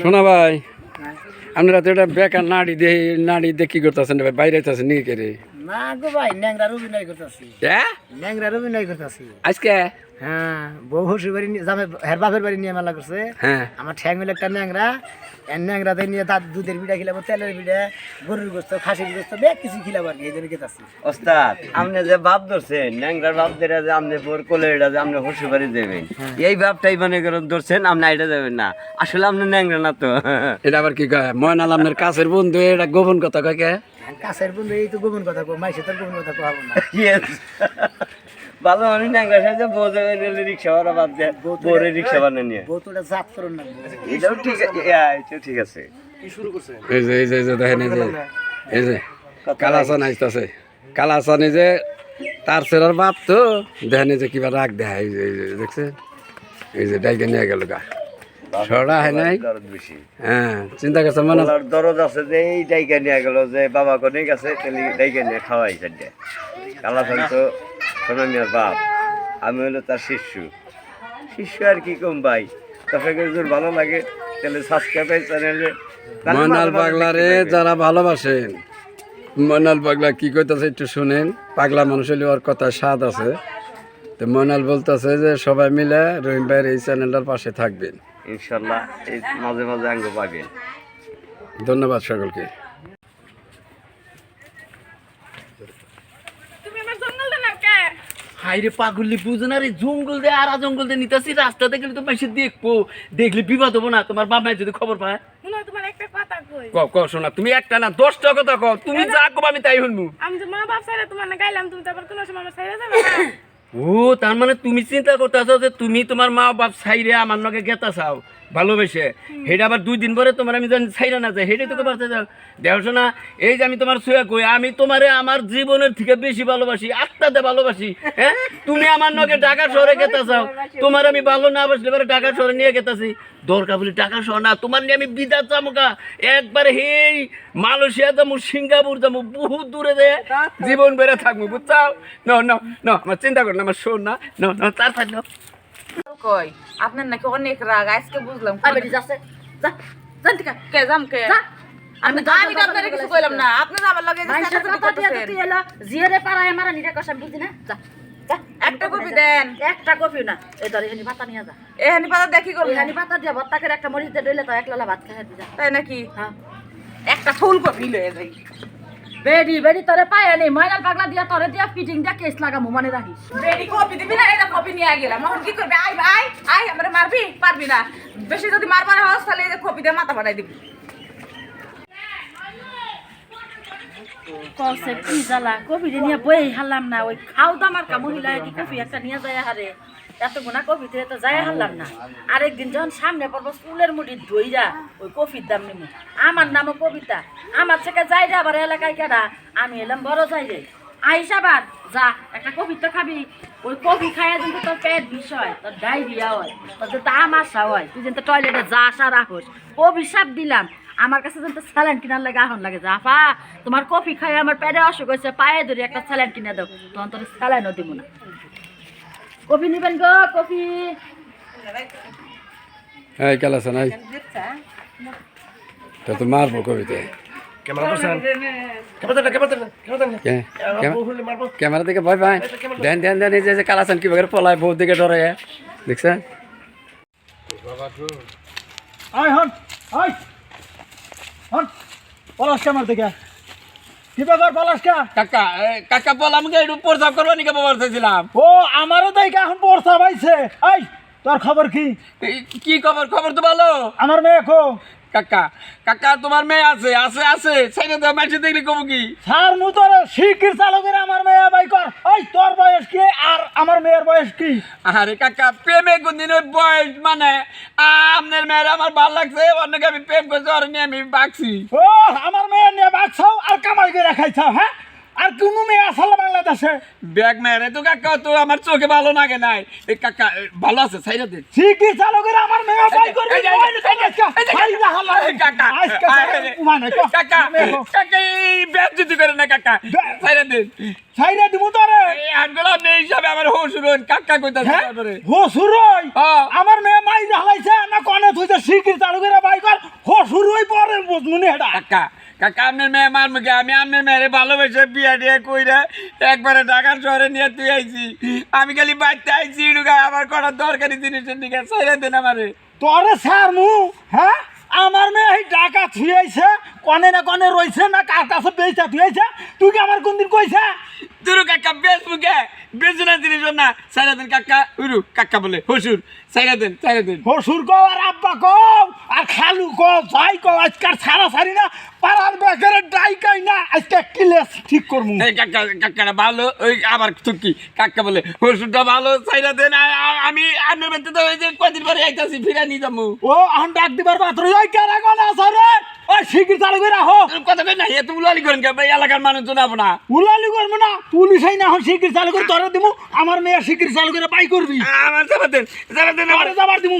শোনা ভাই। আপনারা তো এটা বেকার নাড়ি দিয়ে নাড়ি দিয়ে কি করতেছেন ভাই বাইরে আছেন নিয়ে কে না গো ভাই ন্যাংরার অভিনয় করতেছি। হ্যাঁ ন্যাংরার অভিনয় করতেছি। আজকে? হ্যাঁ বউ হসুর বাড়ি জামে হের বাপের বাড়ি নিয়ে মেলা করছে। হ্যাঁ। আমার ঠ্যাং মিলে একটা ন্যাংরা। ন্যাংরাতে নিয়ে তার দুধের খিলাবো তেলের বিড়া গরুর গোস্ত খাসির গোস্ত বেশ কিছু খিলাবো আর কি এই জন্য ওস্তাদ আপনি যে বাপ ধরছেন ন্যাংরার বাপ ধরে যে আপনি বোর কোলে এটা যে আপনি হসু বাড়ি দেবেন এই বাপটাই মনে করেন ধরছেন আপনি এটা দেবেন না। আসলে আপনি ন্যাংরা না তো। এটা আবার কি কয়? ময়নাল আপনার কাছের বন্ধু এটা গোপন কথা কয় কে? কাছের বন্ধু এই তো গোপন কথা কো মাইসে তোর গোপন কথা কোয়াবো না ভালো ন্যাংরা রিক্সা ভাড়া বাদ দিয়ে বোরে রিক্সা বানিয়ে নিয়ে জাত করুন না এটাও ঠিক আছে হ্যাঁ, এটাও ঠিক আছে এই যে এই যে এই যে দেখেন এই যে এই যে কালাসান কালাসান এই যে তার সেরার বাপ তো দেখেন এই যে কিবা রাগ দেয় এই যে এই যে দেখছে এই যে ডাইকে নিয়ে গেল গা সরা হয় নাই? হ্যাঁ চিন্তা করছে মনে দরদ আছে যে এই ডাইকা নিয়ে গেল যে বাবা কোনে গেছে তাহলে ডাইকা নিয়ে খাওয়াই সাইডে। কালাফান তো সোনামিয়ার বাপ আমি হলো তার শিষ্য। শিষ্য আর কি কম ভাই? ভালো লাগে তাহলে সাবস্ক্রাইব চ্যানেলে ময়নাল পাগলারে যারা ভালোবাসেন ময়নাল পাগলা কি কইতাছে একটু শুনেন? পাগলা মানুষ হলে ওর কথা স্বাদ আছে। তো ময়নাল বলতেছে যে সবাই মিলে রহিম ভাইয়ের এই চ্যানেলটার পাশে থাকবেন। ইনশাল্লাহ এই মাঝে মাঝে আঙ্গ পাবেন ধন্যবাদ সকলকে। হাইরে পাগলি বুঝো না রে জঙ্গল দে আর জঙ্গল দে নিতেছি রাস্তাতে গেলে তো মাসে দেখব। দেখলে বিপদ হব না তোমার বাবা যদি খবর পায়। তোমার একটা কথা কই। ক ক শোনা তুমি একটা না দশটা কথা কও তুমি যা কব আমি তাই শুনব। আমি তো মা বাপ সাইরা তোমার না গাইলাম তুমি তো আবার কোনো সময় আমার সাইরা যাবে না। ও তার মানে তুমি চিন্তা করতেছো যে তুমি তোমার মা বাপ সাইরে আমার নগে গেতা চাও ভালোবেসে। সেটা আবার দুই দিন পরে তোমার আমি জানি সাইরা না যাই সেটাই তোকে পারতে যাও দেখো না এই যে আমি তোমার শুয়ে কই আমি তোমারে আমার জীবনের থেকে বেশি ভালোবাসি আত্মাতে ভালোবাসি হ্যাঁ? তুমি আমার নগে ঢাকা শহরে গেতা চাও তোমার আমি ভালো না বাসলে পরে ঢাকা শহরে নিয়ে গেতাছি। দরকার বলি টাকা শহর না তোমার নিয়ে আমি বিদাত চামুকা একবারে হেই মালয়েশিয়া যাব সিঙ্গাপুর যাব বহু দূরে যে জীবন বেড়ে থাকব বুঝছাও? ন ন ন আমার চিন্তা কর না আমার শোন না। ন ন তার থাকল। কই? আপনার নাকি অনেক রাগ আজকে বুঝলাম। যাচ্ছে। যা জান কে যাম কে? আমি আমি তো আপনার কিছু কইলাম না। আপনি আমার লগে জিয়ারে পাড়ায় মারা নিরে কষা বুঝি না? যা যা। একটা কপি দেন। একটা কফি না। এই ধর এখানে পাতা নিয়ে যা। এহানি পাতা দেখি করব? এখানে পাতা দিয়ে ভর্তা করে একটা মরিচ দিয়ে ডইলে তো এক লালা ভাত খাই যা তাই নাকি? হ্যাঁ। একটা ফুল কপি লয়ে যাই। বেডি বেডি তোরে পায় নেই। ময়নাল পাগলা দিয়া তোরে দিয়া ফিটিং দিয়া কেস লাগামু মনে রাখিস? বেডি কপি দিবি না? এটা কপি নিয়ে গেলাম। এখন কি করবি? আই আই আই আমারে মারবি? পারবি না। বেশি যদি মারবার হয় তাহলে এই যে কপি দিয়ে মাথা ফাটাই দিবি। কসে কি জ্বালা কফি নিয়ে বই হারলাম না, ওই খাও দামার কা মহিলা কি কফি একটা নিয়ে যায় হারে। এত গুণা কফি থেকে তো যায় হারলাম না। আরেকদিন যখন সামনে পড়ব স্কুলের মুড়ি ধইরা ওই কফির দাম নিমু। আমার নামও কবিতা। আমার থেকে যাই রে আবার এলাকায় কেডা? আমি এলাম বড় যাই রে। আইসাবার যা, একটা কফি তো খাবি। ওই কফি খাইয়া কিন্তু তোর পেট বিষয় তোর ডায়রিয়া হয়, তোর যদি আমাশা হয়, তুই কিন্তু টয়লেটে যা আসা রাখোস অভিশাপ দিলাম। আমার কাছে কিন্তু স্যালাইন কিনার লাগে আহন লাগে জাফা। তোমার কফি খাই আমার পেটে অসুখ হয়েছে পায়ে ধরে একটা স্যালাইন কিনে দাও। তখন তোর স্যালাইনও দিব না। কফি নিবেন গো কফি। এই কালাসান এই। তো তো মারবো কবিতে। ক্যামেরা থেকে ভয় পায়। দেন দেন দেন এই যে যে কালাসান কি ভাবে পলায় বউ দিকে ডরে দেখছেন? পলাশ আমার দিকে? কি ব্যাপার পলাশকা কাকা কাকা বল আমাকে একটু প্রস্তাব করব নাকি বাবার চাইছিলাম? ও আমারও তাই এখন পড়ছা আইছে। আই তোর খবর কি? কি খবর? খবর তো ভালো। আমার মেয়ে কো? কাকা কাকা তোমার মেয়ে আছে আছে আছে। সাইডে তো মাসে দেখলে কব কি? স্যার মু তোর শিখির চালকের আমার মেয়ে বাই কর। ওই তোর বয়স কি? আর আমার মেয়ের বয়স কি? আরে কাকা প্রেমে কোনদিন ওই বয়স মানে আপনার মেয়ের আমার ভালো লাগছে অন্যকে আমি প্রেম করছি আর নিয়ে আমি বাগছি ও আমার মেয়ে নিয়ে বাঁচছাও আর কামাই করে খাইছাও হ্যাঁ? আর কোনো মেয়ে আসলে বাংলাদেশে ব্যাগ মেরে তো কাকা তো আমার চোখে ভালো লাগে নাই এই কাকা ভালো আছে সাইডে দেখ শিখির চালকের আমার মেয়ে বাই করবি এই যে, এই কাকা কাকা কাকা এই বেজ্জতি করে না কাকা ছাইরা দেন ছাইরা দিব তোরে আপনি এই হিসাবে আমার হুশুর হন কাকা কইতাছে হ্যাঁ তারপরে হসুরই হ্যাঁ। আমার মেয়ে মাই হালাইছে না কনে তুই তো শিকির চালু করে বাইক কর হসুরই পরে বুঝমুনি এটা কাকা কাকা আপনার মেয়ে মার মুখে আমি আপনার মেয়েরে ভালোবেসে বিয়া দিয়ে কইরা একবারে ঢাকার শহরে নিয়ে তুই আইছি। আমি খালি বাড়তে আইছি ঢুকা আমার কটা দরকারি জিনিসের দিকে ছাইরা দেন আমারে। তোরে স্যার মু হ্যাঁ? আমার মেয়ে এই টাকা থুয়েছে কনে না কনে রইছে না কার কাছে বেচা থুয়েছে তুই কি আমার কোনদিন কইছে? তুরু কাকা ফেসবুকে বেচু না জিনিস না ছাইরা দেন কাকা উরু কাকা বলে হুসুর ছাইরা দেন ছাইরা দেন। হসুর কও আর আব্বা কও আর খালু কও যাই কও আজকাল সারা সারি না পাড়ার ডাইকাই না আজকে কিলেস ঠিক এই কাকা কাকাটা ভালো ওই আবার তুকি কাকা বলে ভালো ছাইরা দেন আমি আপনার বাড়িতে তো ওই যে কদিন পরে আইতাছি ফিরা নিয়ে যাব ও আন ডাক দিবার ওই কেরা কোন আছে রে ওই শিকির চালু করে রাখো কথা কই না এত উলালি করেন কে? ভাই এলাকার মানুষ জানাব না। উলালি করব না পুলিশ আই না শিকির চালু করে তোরে দিমু আমার মেয়ে শিকির চালু করে বাই করবি। আমার যাবার দেন যাবার দেন আমার যাবার দিমু।